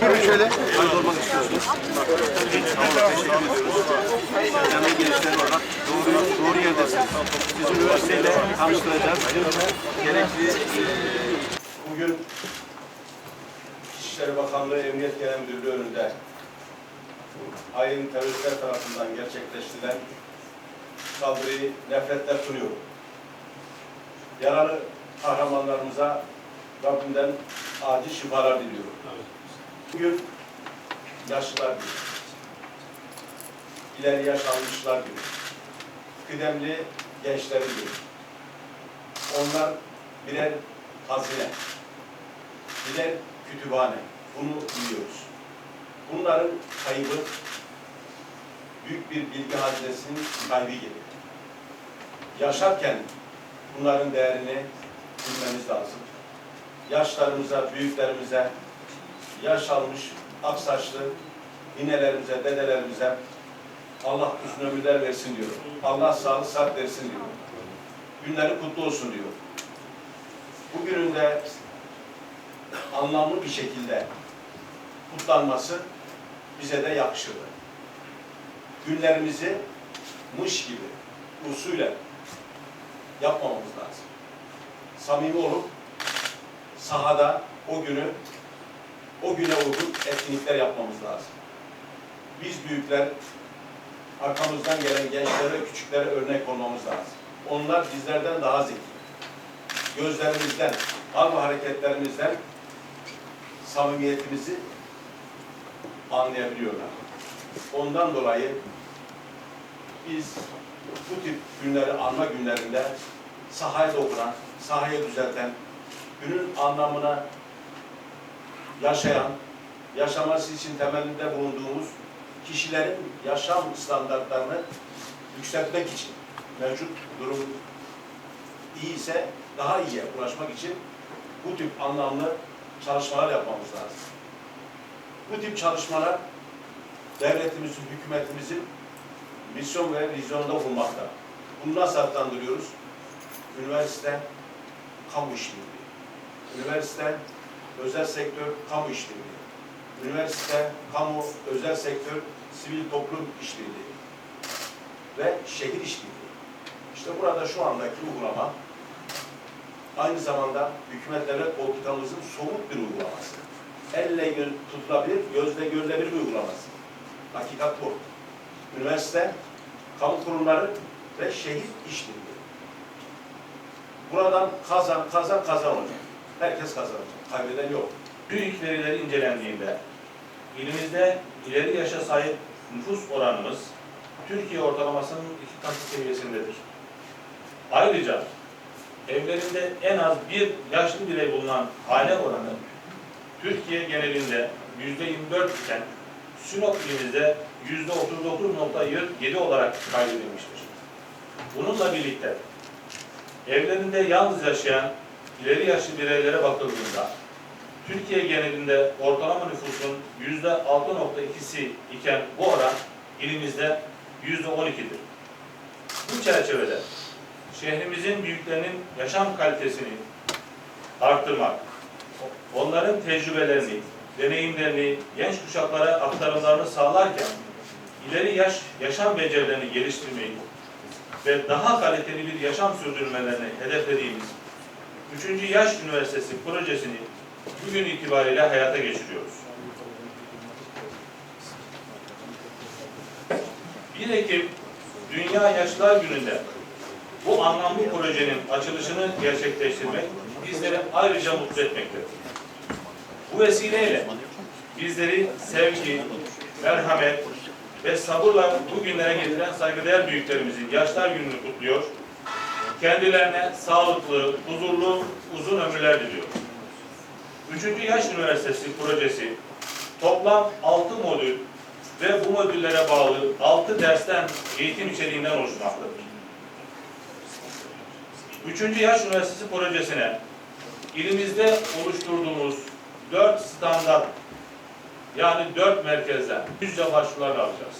Buyurun şöyle. Kaybolmak istiyorsunuz. Hemen gençler olarak doğru, doğru yerdesiniz. Biz üniversiteyle tanıştıracağız. Gerekli Bugün İçişleri Bakanlığı Emniyet Genel Müdürlüğü önünde hain teröristler tarafından gerçekleştirilen saldırıyı nefretle kınıyorum. Yaralı kahramanlarımıza Rabbimden acil şifalar diliyorum. Bugün yaşlılar günü, ileri yaş almışlar günü, kıdemli gençler günü. Onlar birer hazine, birer kütüphane. Bunu biliyoruz. Bunların kaybı büyük bir bilgi hazinesinin kaybı gibi. Yaşarken bunların değerini bilmemiz lazım. Yaşlarımıza, büyüklerimize, yaş almış aksaçlı ninelerimize, dedelerimize Allah uzun ömürler versin diyor. Allah sağlık sıhhat versin diyor. Günleri kutlu olsun diyor. Bugünün de anlamlı bir şekilde kutlanması bize de yakışırdı. Günlerimizi mış gibi, usulü yapmamamız lazım. Samimi olup sahada o günü o güne uygun etkinlikler yapmamız lazım. Biz büyükler arkamızdan gelen gençlere küçüklere örnek olmamız lazım. Onlar bizlerden daha zeki. Gözlerimizden, hal ve hareketlerimizden samimiyetimizi anlayabiliyorlar. Ondan dolayı biz bu tip günleri anma günlerinde sahaya dokunan, sahaya düzelten, günün anlamına yaşayan, yaşaması için temelinde bulunduğumuz kişilerin yaşam standartlarını yükseltmek için mevcut durum iyiyse daha iyiye ulaşmak için bu tip anlamlı çalışmalar yapmamız lazım. Bu tip çalışmalar devletimizin, hükümetimizin misyon ve vizyonunda bulunmakta. Bunu nasıl adlandırıyoruz? Üniversite, kamu işbirliği. Üniversite, özel sektör, kamu işbirliği. Üniversite, kamu, özel sektör, sivil toplum işbirliği ve şehir işbirliği. İşte burada şu andaki uygulama aynı zamanda hükümet devlet politikamızın somut bir uygulaması. Elle tutulabilir, gözle görülebilir bir uygulaması. Hakikat bu. Üniversite, kamu kurumları ve şehir işbirliği. Buradan kazan, kazan, kazan olacak. Herkes kazanacak. Kaybeden yok. TÜİK verileri incelendiğinde ilimizde ileri yaşa sahip nüfus oranımız Türkiye ortalamasının iki katı seviyesindedir. Ayrıca evlerinde en az bir yaşlı birey bulunan hane oranı Türkiye genelinde yüzde 24 iken Sinop ilimizde yüzde 39.7 olarak kaydedilmiştir. Bununla birlikte evlerinde yalnız yaşayan ileri yaşlı bireylere bakıldığında Türkiye genelinde ortalama nüfusun yüzde 6.2'si iken bu oran ilimizde yüzde 12'dir. Bu çerçevede şehrimizin büyüklerinin yaşam kalitesini arttırmak, onların tecrübelerini, deneyimlerini genç kuşaklara aktarımlarını sağlarken ileri yaş yaşam becerilerini geliştirmeyi ve daha kaliteli bir yaşam sürdürmelerini hedeflediğimiz 3. Yaş Üniversitesi projesini bugün itibariyle hayata geçiriyoruz. 1 Ekim Dünya Yaşlılar Günü'nde bu anlamlı projenin açılışını gerçekleştirmek bizleri ayrıca mutlu etmektedir. Bu vesileyle bizleri sevgi, merhamet ve sabırla bugünlere getiren saygıdeğer büyüklerimizin Yaşlar Günü'nü kutluyor. Kendilerine sağlıklı, huzurlu, uzun ömürler diliyorum. Üçüncü Yaş Üniversitesi projesi toplam 6 modül ve bu modüllere bağlı 6 dersten eğitim içeriğinden oluşmaktadır. Üçüncü Yaş Üniversitesi projesine ilimizde oluşturduğumuz 4 standart yani 4 merkezden yüzce başvurular alacağız.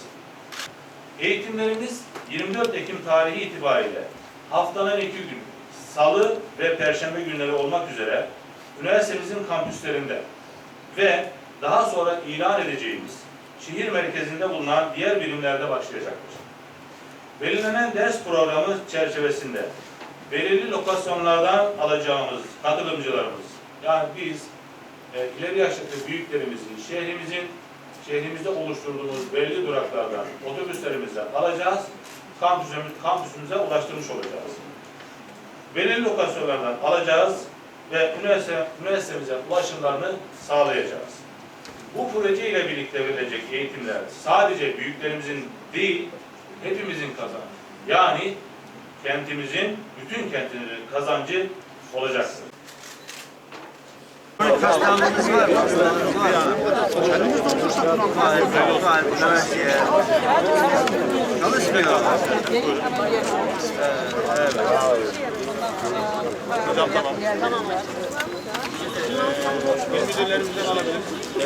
Eğitimlerimiz 24 Ekim tarihi itibariyle haftanın iki gün, salı ve perşembe günleri olmak üzere üniversitemizin kampüslerinde ve daha sonra ilan edeceğimiz şehir merkezinde bulunan diğer birimlerde başlayacaktır. Belirlenen ders programı çerçevesinde belirli lokasyonlardan alacağımız katılımcılarımız, yani biz e, ileri yaştaki büyüklerimizin, şehrimizin, şehrimizde oluşturduğumuz belli duraklardan otobüslerimizle alacağız, kampüsümüz, kampüsümüze ulaştırmış olacağız. Belirli lokasyonlardan alacağız ve üniversite, üniversitemize ulaşımlarını sağlayacağız. Bu proje ile birlikte verilecek eğitimler sadece büyüklerimizin değil, hepimizin kazancı. Yani kentimizin, bütün kentimizin kazancı olacaktır. Hastalığınız var? Hastalığınız var mı? Kendiniz doldursak bunu Kalp, kalp, karaciğer. Çalışmıyor. Hocam tamam. Tamam. Biz müdürlerimizden alabiliriz.